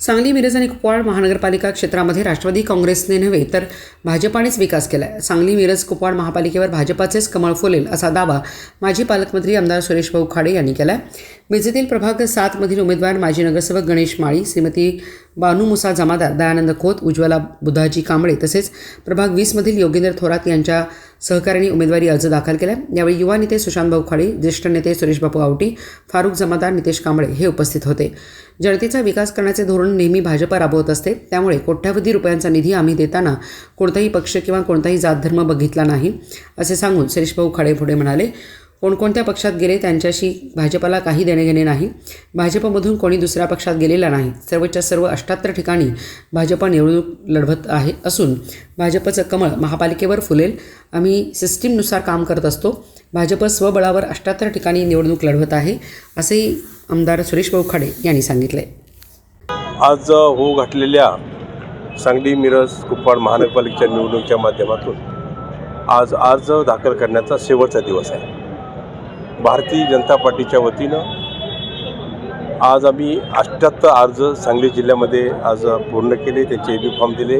सांगली मिरज आणि कुपवाड महानगरपालिका क्षेत्रामध्ये राष्ट्रवादी काँग्रेसने नव्हे तर भाजपानेच विकास केला आहे सांगली मिरज कुपवाड महापालिकेवर भाजपाचेच कमळ फुलेल असा दावा माजी पालकमंत्री आमदार सुरेश भाऊ खाडे यांनी केला आहे मिरजेतील प्रभाग सातमधील उमेदवार माजी नगरसेवक गणेश माळी श्रीमती बानू मुसा जमादार दयानंद खोत उज्ज्वला बुधाजी कांबळे तसेच प्रभाग वीसमधील योगेंद्र थोरात यांच्या सहकाऱ्यांनी उमेदवारी अर्ज दाखल केला यावेळी युवा नेते सुशांत भाऊ खाडे ज्येष्ठ नेते सुरेशबापू आवटी फारुख जमादार नितेश कांबळे हे उपस्थित होते. जनतेचा विकास करण्याचे धोरण नेहमी भाजप राबवत असते. त्यामुळे कोट्यावधी रुपयांचा निधी आम्ही देताना कोणताही पक्ष किंवा कोणताही जात धर्म बघितला नाही असे सांगून सुरेश भाऊ खाडे पुढे म्हणाले. कोणकोणत्या पक्षात गेले त्यांच्याशी भाजपाला काही देणे घेणे नाही. भाजपमधून कोणी दुसऱ्या पक्षात गेलेला नाही. सर्वच्या सर्व अष्टात्तर ठिकाणी भाजप निवडणूक लढवत आहे असून भाजपचं कमळ महापालिकेवर फुलेल. आम्ही सिस्टीमनुसार काम करत असतो. भाजप स्वबळावर अष्टात्तर ठिकाणी निवडणूक लढवत आहे असेही आमदार सुरेश भाऊ खाडे यांनी सांगितले आज होऊ घातलेल्या सांगली मिरज कुपवाड महानगरपालिकेच्या निवडणुकीच्या माध्यमातून आज अर्ज दाखल करण्याचा शेवटचा दिवस आहे. भारतीय जनता पार्टीच्या वतीनं आज आम्ही अष्ट्याहत्तर अर्ज सांगली जिल्ह्यामध्ये आज पूर्ण केले त्यांचे ए फॉर्म दिले.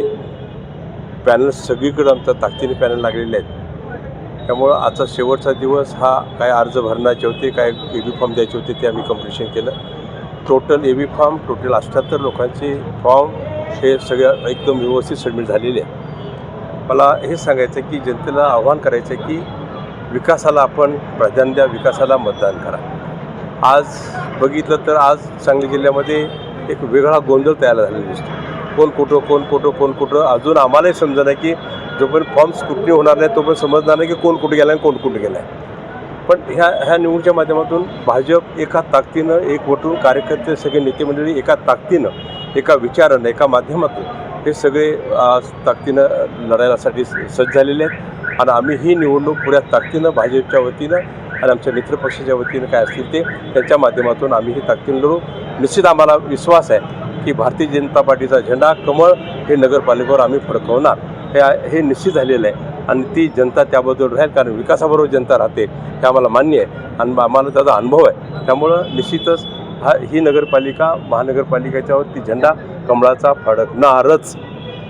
पॅनल सगळीकडे आमच्या ताकदीने पॅनल लागलेले आहेत. त्यामुळं आजचा शेवटचा दिवस हा काय अर्ज भरण्याचे होते काय ए बी फॉर्म द्यायचे होते ते आम्ही कम्प्लिशन केलं. Total A B form total अठ्ठ्याहत्तर लोकांचे फॉर्म हे सगळ्या एकदम व्यवस्थित सबमिट झालेले आहे मला हे सांगायचं की जनतेला आव्हान करायचं आहे की विकासाला आपण प्राधान्य द्या विकासाला मतदान करा. आज बघितलं तर आज सांगली जिल्ह्यामध्ये एक वेगळा गोंधळ तयार झालेला दिसतो. कोण कुठं कोण कुठं कोण कुठं अजून आम्हालाही समजणार की जोपर्यंत फॉर्म स्क्रुटनी होणार नाही तोपर्यंत समजणार नाही की कोण कुठे गेला आणि कोण कुठे गेला आहे पण ह्या ह्या निवडच्या माध्यमातून भाजप एका ताकदीनं एकवटून कार्यकर्ते सगळे नेते मंडळी एका ताकदीनं एका विचारानं एका माध्यमातून हे सगळे आज ताकदीनं लढायलासाठी सज्ज झालेले आहेत. आणि आम्ही ही निवडणूक पुऱ्या ताकदीनं भाजपच्या वतीनं आणि आमच्या मित्रपक्षाच्या वतीनं काय असतील ते त्यांच्या माध्यमातून आम्ही ही ताकदीनं लढू. निश्चित आम्हाला विश्वास आहे की भारतीय जनता पार्टीचा झेंडा कमळ हे नगरपालिकेवर आम्ही फडकवणार. हे हे निश्चित झालेलं आहे. आणि ती जनता त्याबद्दल राहील कारण विकासाबरोबर जनता राहते हे आम्हाला मान्य आहे. आणि आम्हाला त्याचा अनुभव आहे. त्यामुळं निश्चितच हा ही नगरपालिका महानगरपालिकेच्यावरती झेंडा कमळाचा फडकणारच.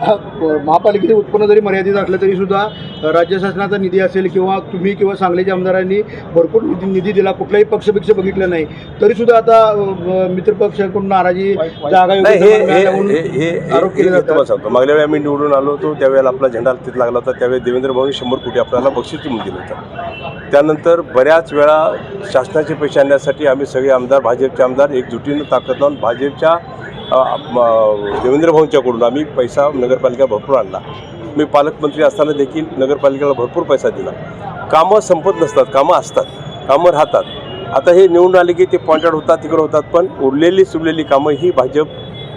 महापालिकेचे उत्पन्न जरी मर्यादित असलं तरी सुद्धा राज्य शासनाचा निधी असेल किंवा तुम्ही किंवा सांगलीच्या आमदारांनी भरपूर निधी निधी दिला कुठलाही पक्षपेक्ष बघितलं नाही तरी सुद्धा आता मित्रपक्षाकडून नाराजी जागा आरोप केले जातात. मागल्या वेळी आम्ही निवडून आलो होतो त्यावेळेला आपला झेंडा तिथे लागला होता त्यावेळी देवेंद्र भाऊनी शंभर कोटी आपल्याला बक्षीस म्हणून दिलं होतं. त्यानंतर बऱ्याच वेळा शासनाचे पैसे आणण्यासाठी आम्ही सगळे आमदार भाजपचे आमदार एकजुटीनं ताकद लावून भाजपच्या देवेंद्र भाऊंच्याकडून आम्ही पैसा नगरपालिका भरपूर आणला. मी पालकमंत्री असताना देखील नगरपालिकेला भरपूर पैसा दिला. कामं संपत नसतात कामं असतात कामं राहतात. आता हे निवडून आले की ते पॉइंटेड होतात तिकडे होतात पण उरलेली सुरलेली कामं ही भाजप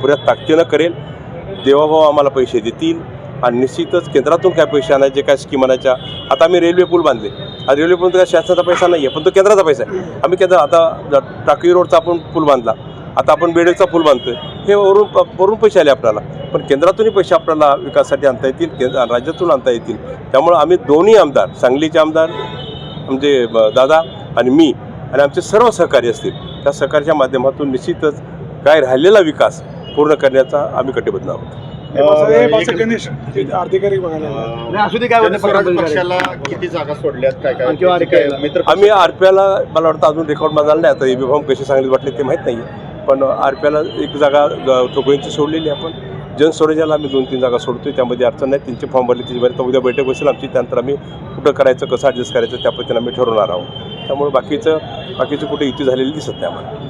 पुऱ्या ताकदीनं करेल. देवाभाऊ आम्हाला पैसे देतील आणि निश्चितच केंद्रातून काय पैसे आणायचे काय स्कीम आणायच्या आता आम्ही रेल्वे पूल बांधले. रेल्वे पूल काय शासनाचा पैसा नाही आहे पण तो केंद्राचा पैसा आहे. आम्ही केंद्र आता टाकळी रोडचा आपण पूल बांधला. आता आपण बेडेचा पूल बांधतोय. हे वरून वरून पैसे आले आपल्याला. पण केंद्रातूनही पैसे आपल्याला विकासासाठी आणता येतील केंद्र राज्यातून आणता येतील. त्यामुळं आम्ही दोन्ही आमदार सांगलीचे आमदार म्हणजे ब- दादा आणि मी आणि आमचे सर्व सहकारी असतील त्या सहकार्याच्या माध्यमातून निश्चितच काय राहिलेला विकास पूर्ण करण्याचा आम्ही कटिबद्ध आहोत. आम्ही आर पी आयला मला वाटतं अजून रेकॉर्ड माझा नाही आता. बी फॉर्म कशी सांगली वाटले ते माहीत नाही पण आर पी आयला एक जागा चौकळींची सोडलेली आहे आपण जनस्वराज्याला आम्ही दोन तीन जागा सोडतोय. त्यामध्ये अडचण नाही. त्यांचे फॉर्म भरले त्याची तर उद्या बैठक बसेल आमची. त्यानंतर आम्ही कुठं करायचं कसं ॲडजस्ट करायचं त्या पद्धतीने आम्ही ठरवणार आहोत. त्यामुळे बाकीचं बाकीचं कुठे युती झालेली दिसत नाही आम्हाला.